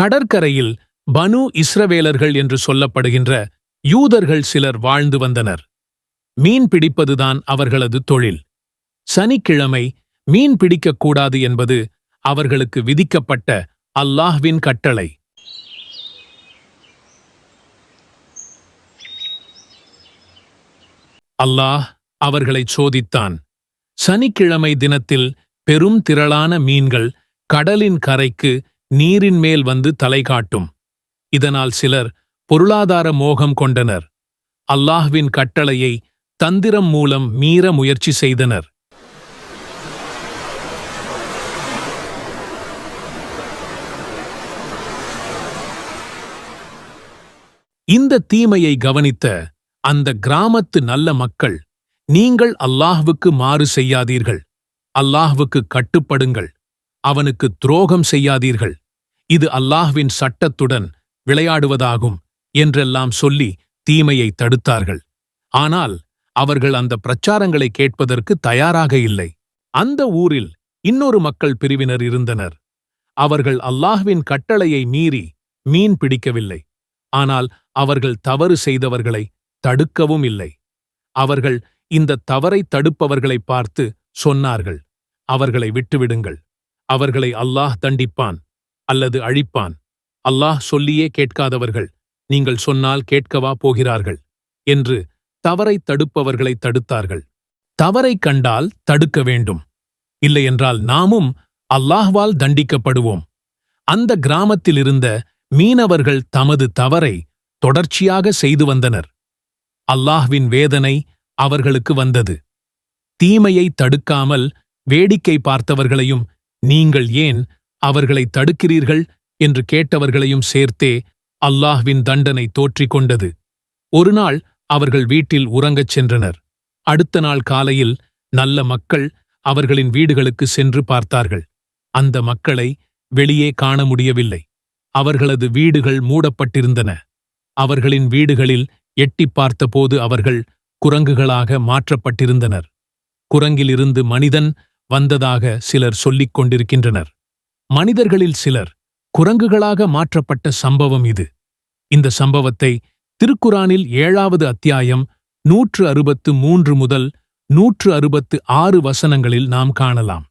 கடற்கரையில் பனு இஸ்ரவேலர்கள் என்று சொல்லப்படுகின்ற யூதர்கள் சிலர் வாழ்ந்து வந்தனர். மீன் பிடிப்பதுதான் அவர்களது தொழில். சனிக்கிழமை மீன் பிடிக்கக்கூடாது என்பது அவர்களுக்கு விதிக்கப்பட்ட அல்லாஹ்வின் கட்டளை. அல்லாஹ் அவர்களைச் சோதித்தான். சனிக்கிழமை தினத்தில் பெரும் திரளான மீன்கள் கடலின் கரைக்கு நீரின் மேல் வந்து தலை காட்டும். இதனால் சிலர் பொருளாதார மோகம் கொண்டனர். அல்லாஹ்வின் கட்டளையை தந்திரம் மூலம் மீற முயற்சி செய்தனர். இந்த தீமையை கவனித்த அந்த கிராமத்து நல்ல மக்கள் நீங்கள் அல்லாஹ்வுக்கு மாறு செய்யாதீர்கள். அல்லாஹ்வுக்கு கட்டுப்படுங்கள். அவனுக்கு துரோகம் செய்யாதீர்கள். இது அல்லாஹ்வின் சட்டத்துடன் விளையாடுவதாகும் என்றெல்லாம் சொல்லி தீமையை தடுத்தார்கள். ஆனால் அவர்கள் அந்த பிரச்சாரங்களை கேட்பதற்கு தயாராக இல்லை. அந்த ஊரில் இன்னொரு மக்கள் பிரிவினர் இருந்தனர். அவர்கள் அல்லாஹ்வின் கட்டளையை மீறி மீன் பிடிக்கவில்லை. ஆனால் அவர்கள் தவறு செய்தவர்களை தடுக்கவும் இல்லை. அவர்கள் இந்த தவறை தடுப்பவர்களை பார்த்து சொன்னார்கள் அவர்களை விட்டுவிடுங்கள். அவர்களை அல்லாஹ் தண்டிப்பான். அல்லது அழிப்பான். அல்லாஹ் சொல்லியே கேட்காதவர்கள் நீங்கள் சொன்னால் கேட்கவா போகிறார்கள் என்று தவறை தடுப்பவர்களை தடுத்தார்கள். தவறை கண்டால் தடுக்க வேண்டும். இல்லையென்றால் நாமும் அல்லாஹ்வால் தண்டிக்கப்படுவோம். அந்த கிராமத்திலிருந்த மீனவர்கள் தமது தவறை தொடர்ச்சியாக செய்து வந்தனர். அல்லாஹ்வின் வேதனை அவர்களுக்கு வந்தது. தீமையை தடுக்காமல் வேடிக்கை பார்த்தவர்களையும் நீங்கள் ஏன் அவர்களை தடுக்கிறீர்கள் என்று கேட்டவர்களையும் சேர்த்தே அல்லாஹ்வின் தண்டனை தோற்றிக் கொண்டது ஒருநாள் அவர்கள் வீட்டில் உறங்கச் சென்றனர். அடுத்த நாள் காலையில் நல்ல மக்கள் அவர்களின் வீடுகளுக்கு சென்று பார்த்தார்கள். அந்த மக்களை வெளியே காண முடியவில்லை. அவர்களது வீடுகள் மூடப்பட்டிருந்தன. அவர்களின் வீடுகளில் எட்டிப் பார்த்தபோது அவர்கள் குரங்குகளாக மாற்றப்பட்டிருந்தனர். குரங்கிலிருந்து மனிதன் வந்ததாக சிலர் சொல்லிக் கொண்டிருக்கின்றனர். மனிதர்களில் சிலர் குரங்குகளாக மாற்றப்பட்ட சம்பவம் இது. இந்த சம்பவத்தை திருக்குரானில் ஏழாவது அத்தியாயம் நூற்று அறுபத்து மூன்று முதல் நூற்று அறுபத்து ஆறு வசனங்களில் நாம் காணலாம்.